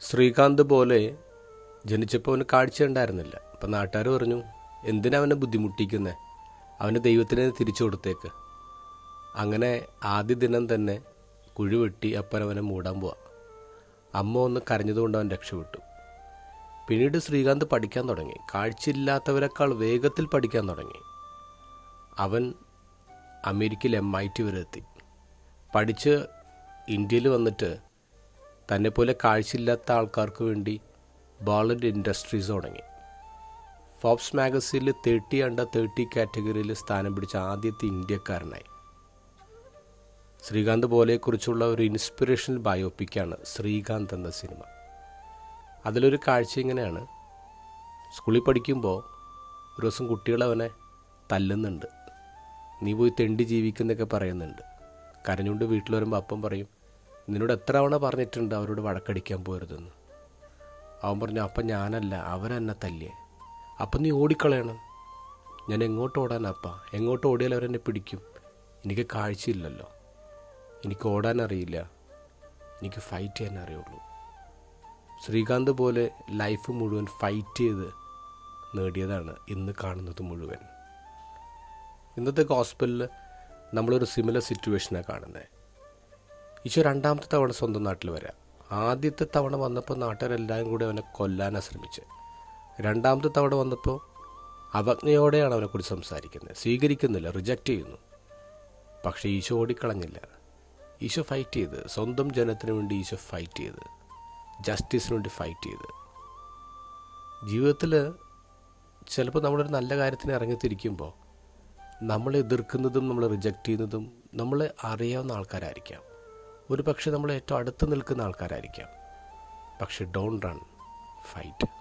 ശ്രീകാന്ത് പോലെ ജനിച്ചപ്പോൾ അവന് കാഴ്ച ഉണ്ടായിരുന്നില്ല. അപ്പം നാട്ടുകാർ പറഞ്ഞു എന്തിനാ അവനെ ബുദ്ധിമുട്ടിക്കുന്നേ? അവന് ദൈവത്തിനെ തിരിച്ചു കൊടുത്തേക്ക്. അങ്ങനെ ആദ്യ ദിനം തന്നെ കുഴി വെട്ടി അവനെ മൂടാൻ പോവാ. അമ്മ ഒന്ന് കരഞ്ഞതുകൊണ്ട് അവൻ രക്ഷപ്പെട്ടു. പിന്നീട് ശ്രീകാന്ത് പഠിക്കാൻ തുടങ്ങി. കാഴ്ചയില്ലാത്തവരെക്കാൾ വേഗത്തിൽ പഠിക്കാൻ തുടങ്ങി. അവൻ അമേരിക്കയിൽ എം ഐ ടി വരെ എത്തി. പഠിച്ച് ഇന്ത്യയിൽ വന്നിട്ട് തന്നെപ്പോലെ കാഴ്ചയില്ലാത്ത ആൾക്കാർക്ക് വേണ്ടി ബോളൻഡ് ഇൻഡസ്ട്രീസ് തുടങ്ങി. ഫോബ്സ് മാഗസീനിൽ തേർട്ടി അണ്ടർ തേർട്ടി കാറ്റഗറിയിൽ സ്ഥാനം പിടിച്ച ആദ്യത്തെ ഇന്ത്യക്കാരനായി. ശ്രീകാന്ത് പോലെക്കുറിച്ചുള്ള ഒരു ഇൻസ്പിറേഷണൽ ബയോപ്പിക്കാണ് ശ്രീകാന്ത് എന്ന സിനിമ. അതിലൊരു കാഴ്ച ഇങ്ങനെയാണ്. സ്കൂളിൽ പഠിക്കുമ്പോൾ ഒരു ദിവസം കുട്ടികൾ അവനെ തല്ലുന്നുണ്ട്. നീ പോയി തെണ്ടി ജീവിക്കുന്നൊക്കെ പറയുന്നുണ്ട്. കരഞ്ഞുകൊണ്ട് വീട്ടിൽ വരുമ്പോൾ അപ്പം പറയും നിന്നോട് എത്ര തവണ പറഞ്ഞിട്ടുണ്ട് അവരോട് വഴക്കടിക്കാൻ പോരുതെന്ന്? അവൻ പറഞ്ഞു അപ്പം ഞാനല്ല അവരെന്നെ തല്ലിയേ. അപ്പം നീ ഓടിക്കളയണം. ഞാൻ എങ്ങോട്ട് ഓടാനപ്പ എങ്ങോട്ട് ഓടിയാൽ അവരെന്നെ പിടിക്കും. എനിക്ക് കാഴ്ചയില്ലല്ലോ. എനിക്ക് ഓടാൻ അറിയില്ല. എനിക്ക് ഫൈറ്റ് ചെയ്യാൻ അറിയുള്ളൂ. ശ്രീകാന്ത് പോലെ ലൈഫ് മുഴുവൻ ഫൈറ്റ് ചെയ്ത് നേടിയതാണ് ഇന്ന് കാണുന്നത് മുഴുവൻ. ഇന്നത്തെ ഹോസ്പിറ്റലിൽ നമ്മളൊരു സിമിലർ സിറ്റുവേഷനാണ് കാണുന്നത് ഈശോ രണ്ടാമത്തെ തവണ സ്വന്തം നാട്ടിൽ വരാം. ആദ്യത്തെ തവണ വന്നപ്പോൾ നാട്ടുകാരെല്ലാവരും കൂടി അവനെ കൊല്ലാനാണ് ശ്രമിച്ചത് രണ്ടാമത്തെ തവണ വന്നപ്പോൾ അവജ്ഞയോടെയാണ് അവനെക്കുറിച്ച് സംസാരിക്കുന്നത്. സ്വീകരിക്കുന്നില്ല റിജക്റ്റ് ചെയ്യുന്നു. പക്ഷേ ഈശോ ഓടിക്കളഞ്ഞില്ല. ഈശോ ഫൈറ്റ് ചെയ്ത്. സ്വന്തം ജനത്തിന് വേണ്ടി ഈശോ ഫൈറ്റ് ചെയ്ത്. ജസ്റ്റിസിന് വേണ്ടി ഫൈറ്റ് ചെയ്ത്. ജീവിതത്തിൽ ചിലപ്പോൾ നമ്മളൊരു നല്ല കാര്യത്തിന് ഇറങ്ങിത്തിരിക്കുമ്പോൾ നമ്മളെ എതിർക്കുന്നതും നമ്മൾ റിജക്റ്റ് ചെയ്യുന്നതും നമ്മളെ അറിയാവുന്ന ആൾക്കാരായിരിക്കാം. ഒരു പക്ഷേ നമ്മൾ ഏറ്റവും അടുത്ത് നിൽക്കുന്ന ആൾക്കാരായിരിക്കാം. പക്ഷെ ഡോൺ റൺ ഫൈറ്റ്